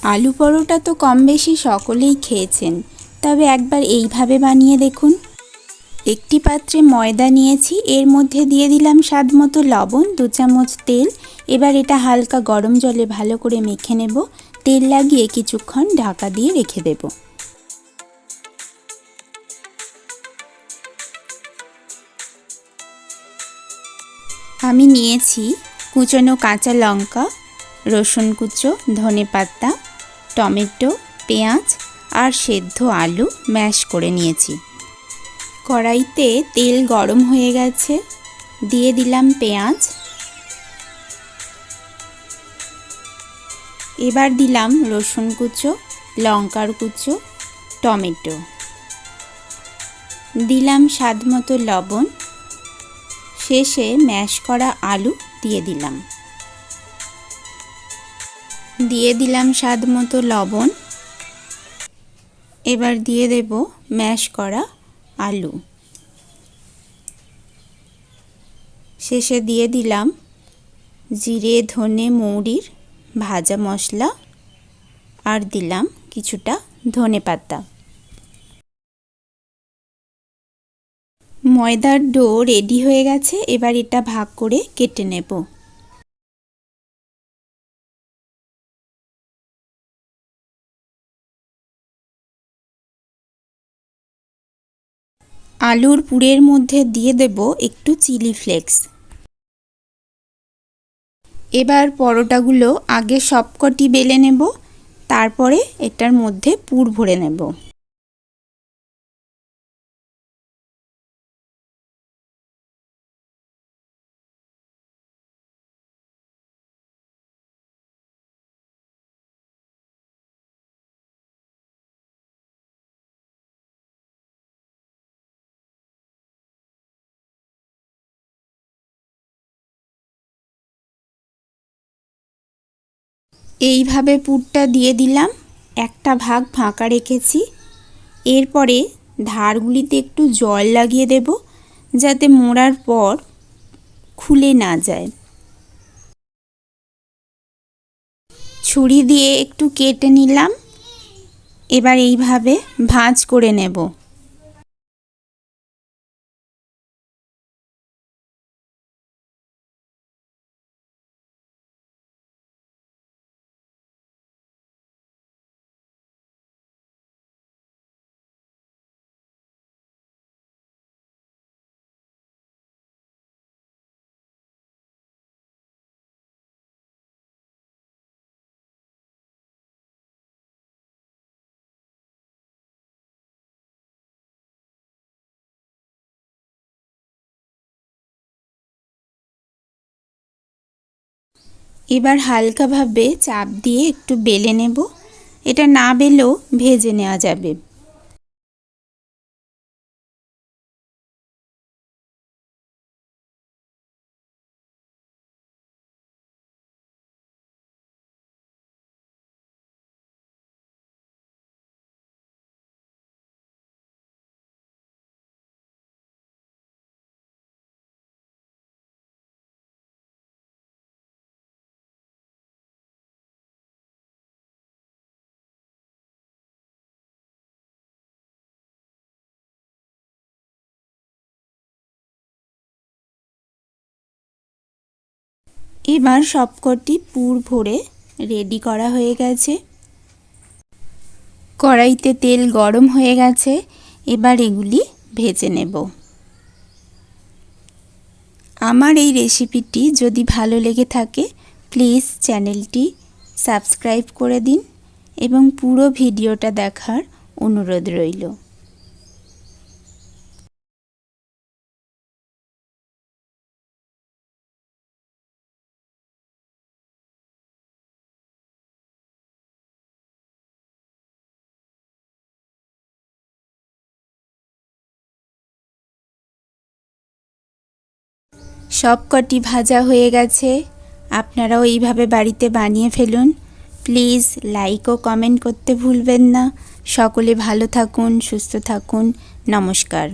আলু পরোটা তো কম বেশি সকলেই খেয়েছেন, তবে একবার এইভাবে বানিয়ে দেখুন। একটি পাত্রে ময়দা নিয়েছি, এর মধ্যে দিয়ে দিলাম স্বাদ মতো লবণ, দু চামচ তেল। এবার এটা হালকা গরম জলে ভালো করে মেখে নেব। তেল লাগিয়ে কিছুক্ষণ ঢাকা দিয়ে রেখে দেব। আমি নিয়েছি কুচনো কাঁচা লঙ্কা, রসুন কুচো, ধনে পাতা টমেটো, পেঁয়াজ আর সেদ্ধ আলু ম্যাশ করে নিয়েছি। কড়াইতে তেল গরম হয়ে গেছে। দিয়ে দিলাম পেঁয়াজ। এবার দিলাম রসুন কুচো, লঙ্কার কুচো, টমেটো। দিলাম স্বাদ মতো লবণ। শেষে ম্যাশ করা আলু দিয়ে দিলাম। দিয়ে দিলাম স্বাদ মতো লবণ। এবার দিয়ে দেব ম্যাশ করা আলু। শেষে দিয়ে দিলাম জিরে, ধনে, মৌরির ভাজা মশলা আর দিলাম কিছুটা ধনে পাতা। ময়দার ডো রেডি হয়ে গেছে, এবার এটা ভাগ করে কেটে নেব। আলুর পুরের মধ্যে দিয়ে দেব একটু চিলি ফ্লেক্স। এবার পরোটাগুলো আগে সবকটি বেলে নেব, তারপরে এটার মধ্যে পুর ভরে নেব। এইভাবে পুরটা দিয়ে দিলাম, একটা ভাগ ফাঁকা রেখেছি। এরপরে ধারগুলিতে একটু জল লাগিয়ে দেব, যাতে মোড়ার পর খুলে না যায়। ছুরি দিয়ে একটু কেটে নিলাম, এবার এইভাবে ভাঁজ করে নেব। এবার হালকাভাবে চাপ দিয়ে একটু বেলে নেব। এটা না বেলেও ভেজে নেওয়া যাবে। এবার সবকটি পুর ভরে রেডি করা হয়ে গেছে। কড়াইতে তেল গরম হয়ে গেছে, এবার এগুলি ভেজে নেব। আমার এই রেসিপিটি যদি ভালো লেগে থাকে প্লিজ চ্যানেলটি সাবস্ক্রাইব করে দিন এবং পুরো ভিডিওটা দেখার অনুরোধ রইল। সব কটি ভাজা হয়ে গেছে। আপনারাও এইভাবে বাড়িতে বানিয়ে ফেলুন। প্লিজ লাইক ও কমেন্ট করতে ভুলবেন না। সকলে ভালো থাকুন, সুস্থ থাকুন। নমস্কার।